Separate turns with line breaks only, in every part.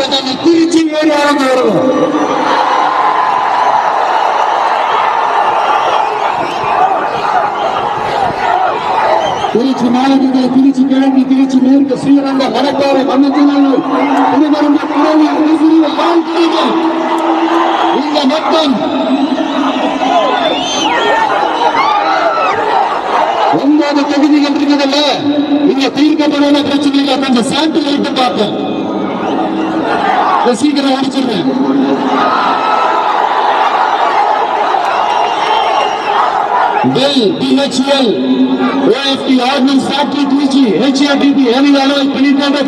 இப்ப நம்ம திருச்சி ஏரியாவுக்கு வருவோம் திருச்சி மாவட்டத்தில் திருச்சி கிழக்கு திருச்சி மேற்கு ஸ்ரீரங்கம் வடக்காடு மன்னத்தினாலும் திருமருந்த குரவி விசிறி வாழ்க்கைகள் இந்த மொத்தம் ஒன்பது தொகுதிகள் இருக்குதுல்ல இங்க தீர்க்கப்படாத பிரச்சனைகள் அந்த சாம்பிள் எடுத்து பார்ப்போம் அதை சீக்கிரம் அடிச்சிருவேன் BHEL DHL OFT ordnance factory Trichy HRTB heavy alloy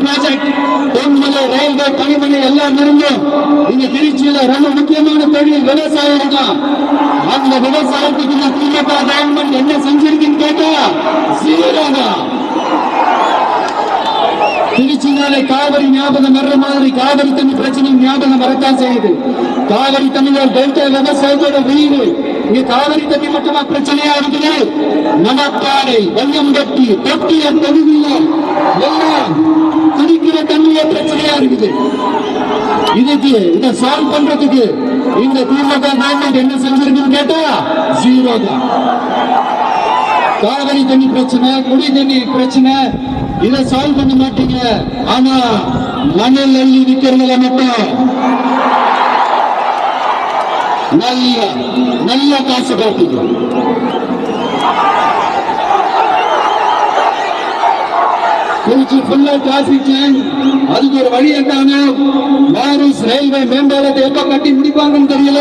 project Ponmalai railway பணிமனை எல்லாம் இருந்தும் இங்க திருச்சியில ரொம்ப முக்கியமான தொழில் விவசாயம் தான் அந்த விவசாயத்துக்கு திமுக கவர்மெண்ட் என்ன செஞ்சிருக்குன்னு கேட்டா ஜீரோ திருச்சினாலே காவிரி ஞாபகம் வர்ற மாதிரி காவிரி தண்ணி பிரச்சனை ஞாபகம் வரத்தான் செய்யுது. காவிரி தண்ணியால் டெல்டா விவசாயத்தோட வீடு. இங்க காவிரி தண்ணி மட்டுமா பிரச்சனையா இருக்குது? நமப்பாறை வெள்ளம்பட்டி தொட்டிய தொகுதியில் எல்லாம் குடிக்கிற தண்ணியே பிரச்சனையா இருக்குது. இதுக்கு இதை சால்வ் பண்றதுக்கு இந்த திமுக கவர்மெண்ட் என்ன செஞ்சிருக்குன்னு கேட்டா ஜீரோ தான். காவிரி தண்ணி பிரச்சனை குடி தண்ணி பிரச்சனை. இதை சால்வ் பண்ண மாட்டீங்க. ஆனா மணல் அள்ளி விற்கிறவங்கள மட்டும். நல்ல நல்ல காசு காட்டுங்க திருச்சி ஃபுல்லா டிராபிக் ஜாம் அதுக்கு ஒரு வழி இருக்காங்க பாரிஸ் ரயில்வே மேம்பாலத்தை எப்ப கட்டி முடிப்பாங்கன்னு தெரியல.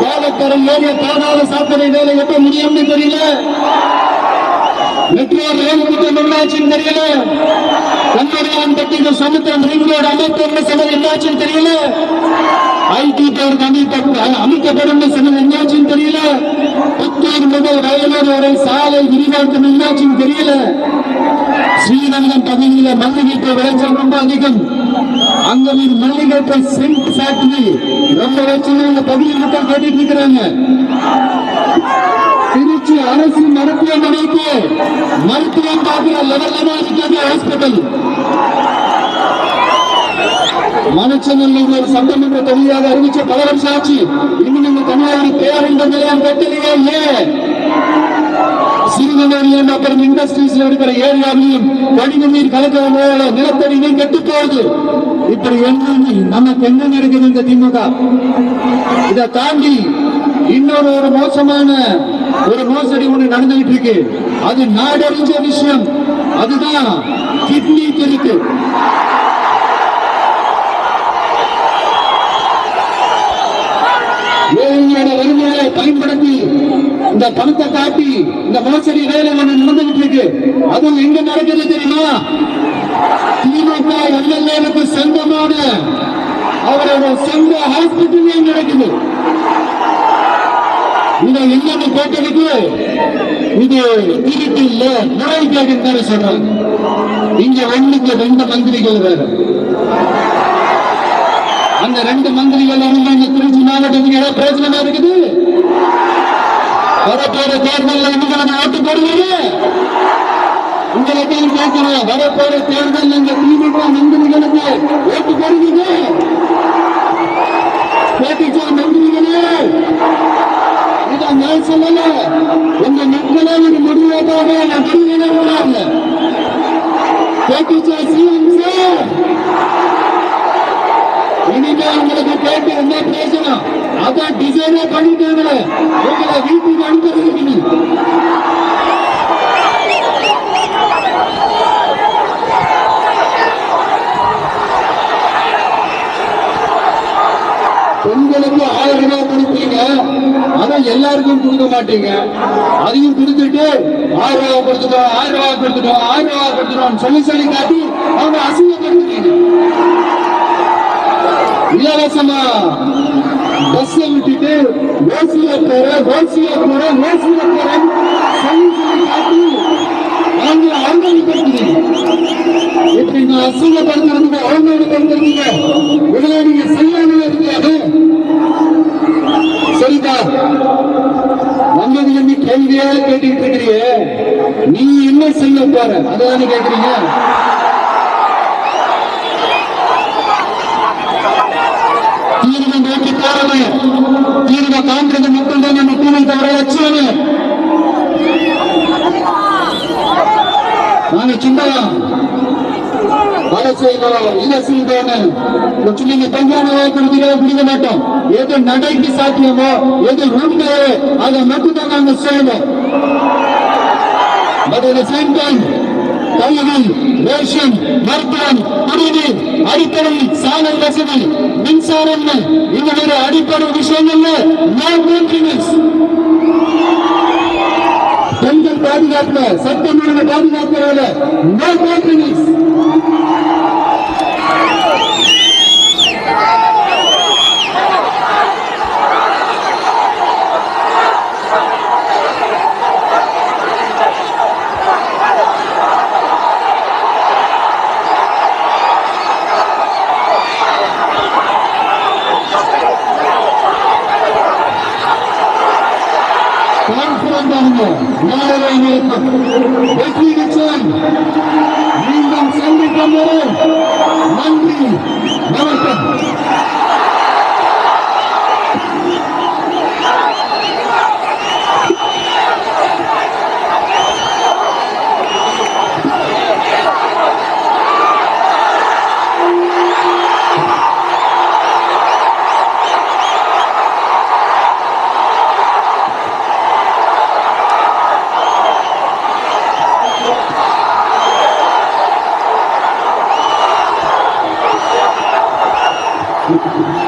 பாலக்கரை ஏரிய பாதாள சாத்தனை வேலை எப்ப முடியும்னு தெரியல. மெட்ரோ ரயில் திட்டம் என்னாச்சுன்னு தெரியல. கண்ணடியான் பட்டிக்கு சமுத்திரம் ரிங் ரோடு அமைப்பு சொன்னது என்னாச்சுன்னு தெரியல. ஐடி பார்க் அமைக்க அமைக்கப்படும் சொன்னது என்னாச்சுன்னு தெரியல. புத்தூர் முதல் வயலூர் வரை சாலை விரிவாக்கம் என்னாச்சுன்னு தெரியல. ஸ்ரீரங்கம் பகுதியில மல்லிகைப்பூ விளைச்சல் ரொம்ப அதிகம். அங்க ஒரு மல்லிகைப்பூ சென்ட் ஃபேக்டரி ரொம்ப வச்சு இந்த பகுதி மக்கள் கேட்டுட்டு இருக்கிறாங்க. திருச்சி அரசு மருத்துவமனைக்கு மருத்துவம் பார்க்கிற லெவல்ல இருக்கிறது ஹாஸ்பிட்டல் மனச்சநல்லூர் ஒரு சட்டமன்ற தொகுதியாக அறிவிச்ச பல வருஷம் ஆச்சு இன்னும் இந்த தமிழ்நாடு பேருந்து நிலையம் கட்டலையே ஏன்? சிறுநகரிலும் அப்புறம் இண்டஸ்ட்ரீஸ்ல இருக்கிற ஏரியாவிலையும் கழிவு நீர் கலக்கிறதுனால நிலத்தடி நீர் கெட்டு போகுது. இப்படி என்ன நமக்கு என்ன நடக்குது இந்த திமுக? இதை தாண்டி இன்னொரு ஒரு மோசமான ஒரு மோசடி ஒண்ணு நடந்துகிட்டு இருக்கு அது நாடறிஞ்ச விஷயம். அதுதான் கிட்னி திருட்டு. ஏழையோட வறுமையை பயன்படுத்தி இந்த பணத்தை காட்டி இந்த மோசடி வேலை ஒண்ணு நடந்துகிட்டு இருக்கு அதுவும் எங்க நடக்குது தெரியுமா? திமுக எம்எல்ஏவுக்கு சொந்தமான அவரோட சொந்த ஹாஸ்பிட்டல் நடக்குது. இதை என்னன்னு கேட்டதுக்கு இது திருட்டு இல்ல. முறைகேடுன்னு தானே சொல்றாங்க இங்க ஒண்ணுக்கு ரெண்டு மந்திரிகள் வேற. அந்த ரெண்டு மந்திரிகள் இருந்து இந்த திருச்சி மாவட்டத்துக்கு ஏதாவது பிரச்சனை இருக்குது. வரப்போற தேர்தலில் இன்னும் ஓட்டு போடுவீங்க உங்களை உங்களுக்கு கேட்கிறோம். வரப்போற தேர்தல் இந்த திமுக மந்திரிகளுக்கு ஓட்டு போடுவீங்க? கேட்டுச்சா மந்திரிகளே? நான் சொல்லல. உங்க மக்களே ஒரு முடிவாக நான் கேட்டுச்சா சிஎம் சார்? இனிமே உங்களுக்கு கேட்டு என்ன பேசணும் அதான் டிசைனே பண்ணிட்டாங்களே. உங்களை வீட்டுக்கு அனுப்புறதுக்கு பெண்களுக்கு ஆயிரம் ரூபாய் கொடுப்பீங்க அதான் எல்லாருக்கும் கொடுக்க மாட்டீங்க? அதையும் கொடுத்துட்டு ஆயிரம் ரூபாய் கொடுத்துட்டோம் ஆயிரம் ரூபாய் கொடுத்துட்டோம் ஆயிரம் ரூபாய் கொடுத்துட்டோம் சொல்லி சொல்லி காட்டி அவங்க அசிங்கப்படுத்துறீங்க. இலவசமா பஸ் விட்டுட்டு ஓசிய போற ஓசிய போற ஓசிய போற சொல்லி சொல்லி காட்டி அவங்க அவங்கப்படுத்துறீங்க இப்படி நான் அசிங்கப்படுத்துறதுக்கு அவங்கப்படுத்துறீங்க இதெல்லாம் நீங்க செய்யாமல் இருக்கிறது சரிதான் வந்தது என்று கேள்வியா கேட்டுக்கிட்டு இருக்கிறியே நீ என்ன செய்ய போற? அதான் கேக்குறீங்க. தீர்வு நோக்கி போறது தீர்வை காண்றது என்ன செய்யணும் இல்ல செய்யணும் கொஞ்சம் நீங்க மாட்டோம். எது நடைக்கு சாத்தியமோ எது உண்டு அதை மட்டும்தான் நாங்க செய்யணும் பட் at the same கல்வி ரேஷன் மருத்துவம் குடிநீர் அடிப்படை சாலை வசதி மின்சாரம் இந்த மாதிரி அடிப்படை விஷயங்கள்ல no compromise. பெண்கள் பாதுகாப்புல சட்டம் ஒழுங்கு பாதுகாக்கிறதுல তার ফেরত বাড়ানো নমস্কার Thank you.